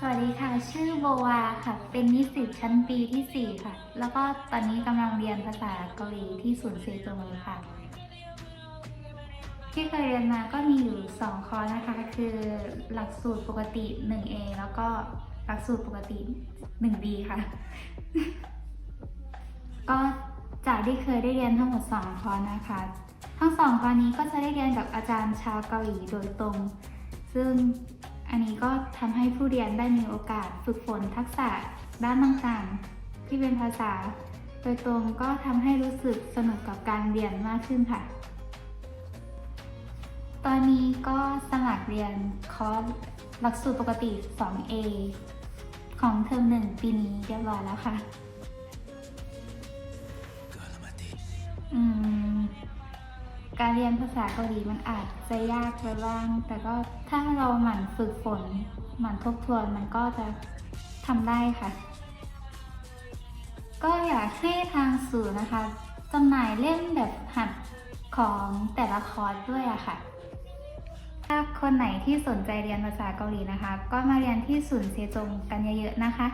สวัสดีค่ะ ชื่อโบวาค่ะ เป็นนิสิตชั้นปีที่ 4 ค่ะ แล้วก็ตอนนี้กำลังเรียนภาษาเกาหลีที่ศูนย์เซโจงค่ะ ที่เคยเรียนมาก็มีอยู่ 2 คอร์สนะคะ คือหลักสูตรปกติ 1A แล้วก็หลักสูตรปกติ 1B ค่ะ ก็จากที่เคยได้เรียนทั้งหมด 2 คอร์สนะคะ ทั้งสองคอร์สนี้ก็จะได้เรียนกับอาจารย์ชาวเกาหลีโดยตรง ซึ่ง อันนี้ก็ทำให้ผู้เรียนได้มีโอกาสฝึกฝนทักษะด้านต่างๆ ที่เป็นภาษา โดยตรงก็ทำให้รู้สึกสนุกกับการเรียนมากขึ้นค่ะ ตอนนี้ก็สมัครเรียนคอร์สหลักสูตรปกติ 2A ของเทอมหนึ่งปีนี้เรียบร้อยแล้วค่ะ อืม การเรียนภาษาเกาหลีมันอาจจะยากไปบ้าง แต่ก็ถ้าเราหมั่นฝึกฝน หมั่นทบทวนมันก็จะทำได้ค่ะ ก็อยากให้ทางสื่อนะคะจำหน่ายเล่มแบบหัดของแต่ละคอร์สด้วยอะค่ะ ถ้าคนไหนที่สนใจเรียนภาษาเกาหลีนะคะ ก็มาเรียนที่ศูนย์เซจงกันเยอะๆนะคะ